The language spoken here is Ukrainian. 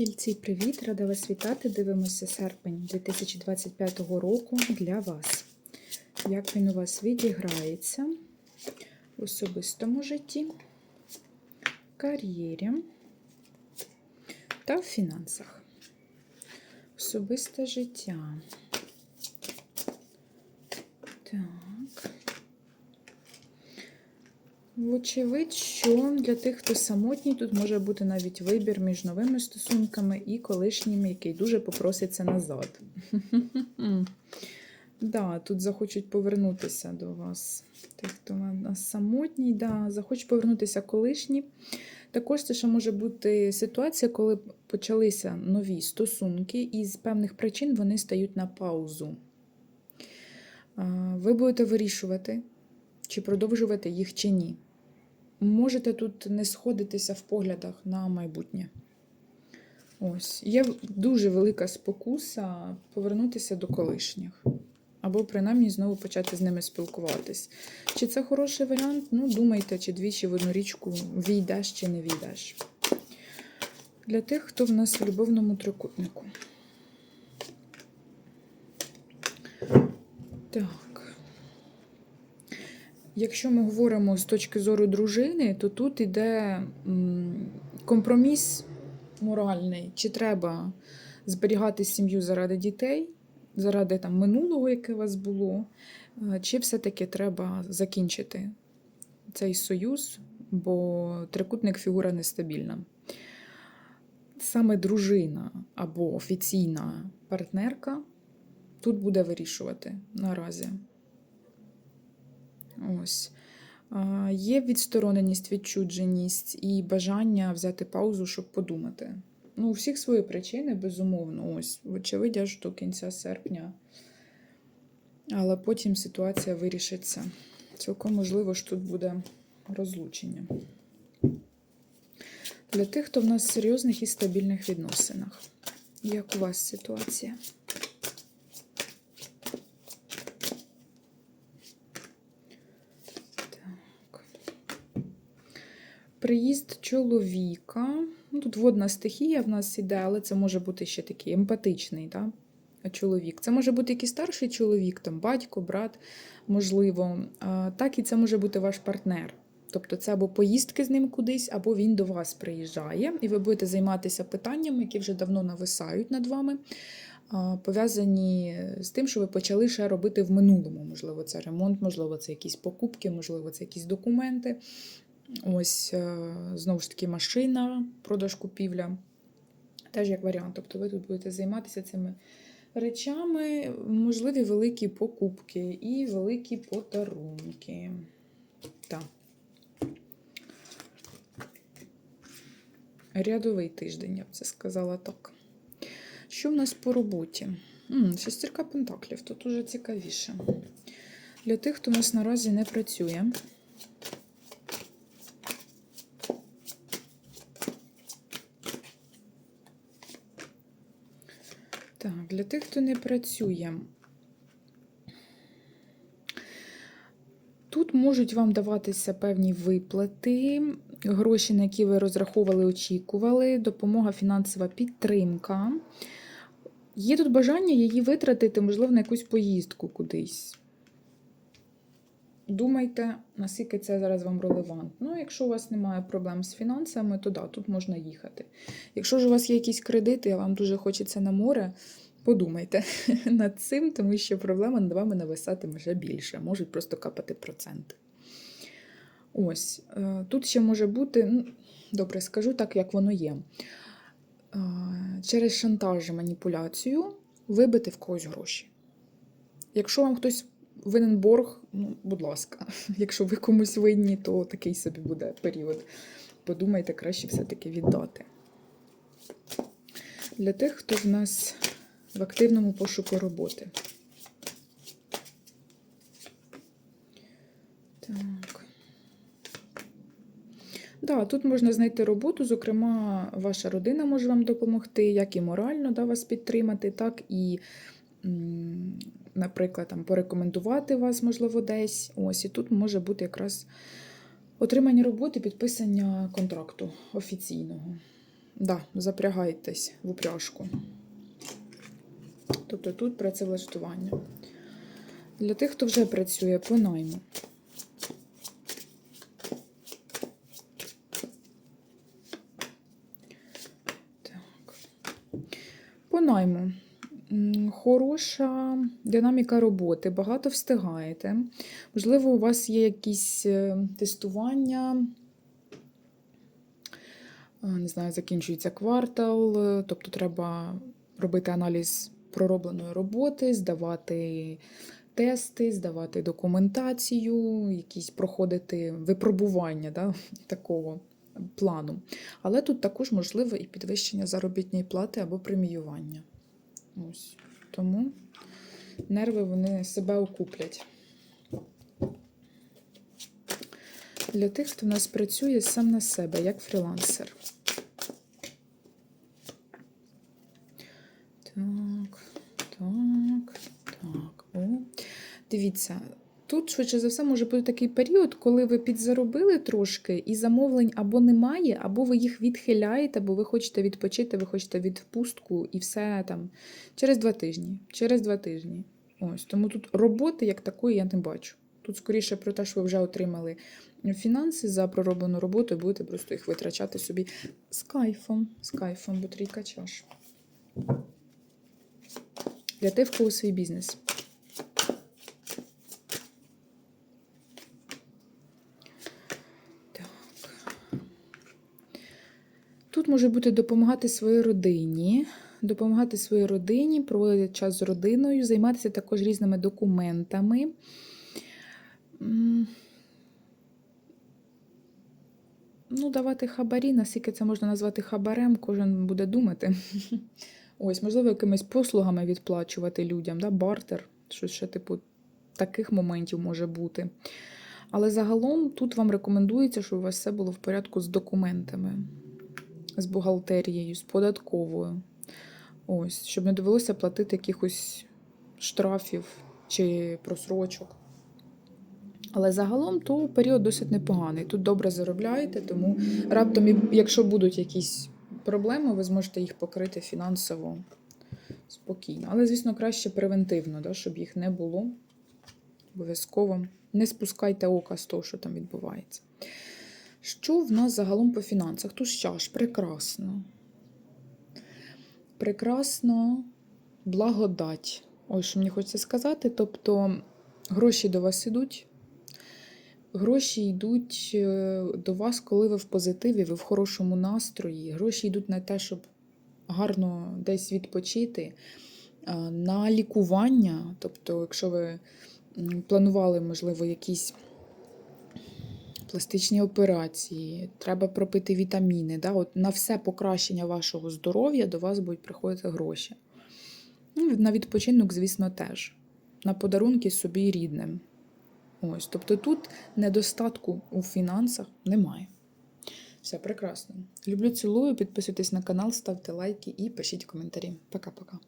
Тільці, привіт! Рада вас вітати. Дивимося серпень 2025 року для вас. Як він у вас відіграється в особистому житті, кар'єрі та в фінансах. Особисте життя. Так. Вочевидь, що для тих, хто самотній, тут може бути навіть вибір між новими стосунками і колишніми, який дуже попроситься назад. Да, тут захочуть повернутися до вас. Тих, хто нас самотній, да, захочуть повернутися колишні. Також це ще може бути ситуація, коли почалися нові стосунки, і з певних причин вони стають на паузу. Ви будете вирішувати, чи продовжувати їх чи ні. Можете тут не сходитися в поглядах на майбутнє. Ось. Є дуже велика спокуса повернутися до колишніх. Або принаймні знову почати з ними спілкуватись. Чи це хороший варіант? Ну, думайте, чи двічі в одну річку війдеш чи не війдеш. Для тих, хто в нас в любовному трикутнику. Так. Якщо ми говоримо з точки зору дружини, то тут іде компроміс моральний. Чи треба зберігати сім'ю заради дітей, заради там, минулого, яке у вас було, чи все-таки треба закінчити цей союз, бо трикутник фігура нестабільна. Саме дружина або офіційна партнерка тут буде вирішувати наразі. Ось. Є відстороненість, відчудженість і бажання взяти паузу, щоб подумати. Ну, у всіх свої причини, безумовно, ось, вочевидь, аж до кінця серпня. Але потім ситуація вирішиться. Цілком можливо, що тут буде розлучення. Для тих, хто в нас в серйозних і стабільних відносинах. Як у вас ситуація? Приїзд чоловіка. Ну, Тут водна стихія в нас іде, але це може бути ще такий емпатичний да? чоловік. Це може бути якийсь старший чоловік, там батько, брат, можливо. Так, і це може бути ваш партнер. Тобто це або поїздки з ним кудись, або він до вас приїжджає, і ви будете займатися питаннями, які вже давно нависають над вами, пов'язані з тим, що ви почали ще робити в минулому. Можливо, це ремонт, можливо, це якісь покупки, можливо, це якісь документи. Ось, е, знову ж таки, машина, продаж купівля. Теж як варіант. Тобто ви тут будете займатися цими речами, можливі великі покупки і великі подарунки. Так. Рядовий тиждень, я б це сказала так. Що в нас по роботі? М, Шестерка пентаклів, тут уже цікавіше. Для тих, хто у нас наразі не працює. Так, для тих, хто не працює. Тут можуть вам даватися певні виплати, гроші, на які ви розраховували, очікували, допомога, фінансова підтримка. Є тут бажання її витратити, можливо, на якусь поїздку кудись. Думайте, наскільки це зараз вам релевантно. Ну, якщо у вас немає проблем з фінансами, то да, тут можна їхати. Якщо ж у вас є якісь кредити, а вам дуже хочеться на море, подумайте над цим, тому що проблема над вами нависатиме вже більше, можуть просто капати проценти. Ось, е, тут ще може бути, ну, добре, скажу так, як воно є. Е, через шантаж і маніпуляцію вибити в когось гроші. Якщо вам хтось винен борг, ну, будь ласка, якщо ви комусь винні, то такий собі буде період. Подумайте, краще все-таки віддати. Для тих, хто в нас в активному пошуку роботи. Так. Да, тут можна знайти роботу, зокрема, ваша родина може вам допомогти, як і морально да, вас підтримати, так і наприклад, там, порекомендувати вас, можливо, десь. Ось, І тут може бути якраз отримання роботи, підписання контракту офіційного. да, запрягайтесь в упряжку. Тобто тут працевлаштування. Для тих, хто вже працює по найму. Так. По найму. Хороша динаміка роботи, багато встигаєте. Можливо, у вас є якісь е, тестування, не знаю, закінчується квартал, е, тобто треба робити аналіз проробленої роботи, здавати тести, здавати документацію, якісь проходити випробування да, такого плану. Але тут також можливе і підвищення заробітної плати або преміювання. Ось. Тому нерви вони себе окуплять. Для тих, хто в нас працює сам на себе, як фрілансер. Так, так, так. О. Дивіться, тут, швидше за все, може бути такий період, коли ви підзаробили трошки, і замовлень або немає, або ви їх відхиляєте, бо ви хочете відпочити, ви хочете відпустку і все там через два тижні. Через два тижні. Ось. Тому тут роботи як такої я не бачу. Тут скоріше про те, що ви вже отримали фінанси за пророблену роботу, і будете просто їх витрачати собі з кайфом. З кайфом, бо трійка чаш. Для тих, в кого свій бізнес. Так. Тут може бути допомагати своїй родині, допомагати своїй родині, проводити час з родиною, займатися також різними документами. Ну, давати хабарі, наскільки це можна назвати хабарем, кожен буде думати. Ось, можливо, якимись послугами відплачувати людям, да? бартер, щось ще типу таких моментів може бути. Але загалом тут вам рекомендується, щоб у вас все було в порядку з документами, з бухгалтерією, з податковою. Ось, щоб не довелося платити якихось штрафів чи просрочок. Але загалом то період досить непоганий. Тут добре заробляєте, тому раптом, якщо будуть якісь проблеми, ви зможете їх покрити фінансово спокійно. Але, звісно, краще превентивно, да, щоб їх не було. Обов'язково не спускайте ока з того, що там відбувається. Що в нас загалом по фінансах? Тут що ж, прекрасно. Прекрасно, благодать. Ось що мені хочеться сказати. Тобто гроші до вас ідуть. Гроші йдуть е, до вас, коли ви в позитиві, ви в хорошому настрої. Гроші йдуть на те, щоб гарно десь відпочити, е, на лікування. Тобто, якщо ви планували, можливо, якісь пластичні операції, треба пропити вітаміни. Да? От на все покращення вашого здоров'я до вас будуть приходити гроші. Ну, на відпочинок, звісно, теж. На подарунки собі рідним. Ось, тобто тут недостатку у фінансах немає. Все прекрасно. Люблю, цілую, підписуйтесь на канал, ставте лайки і пишіть коментарі. Пока-пока.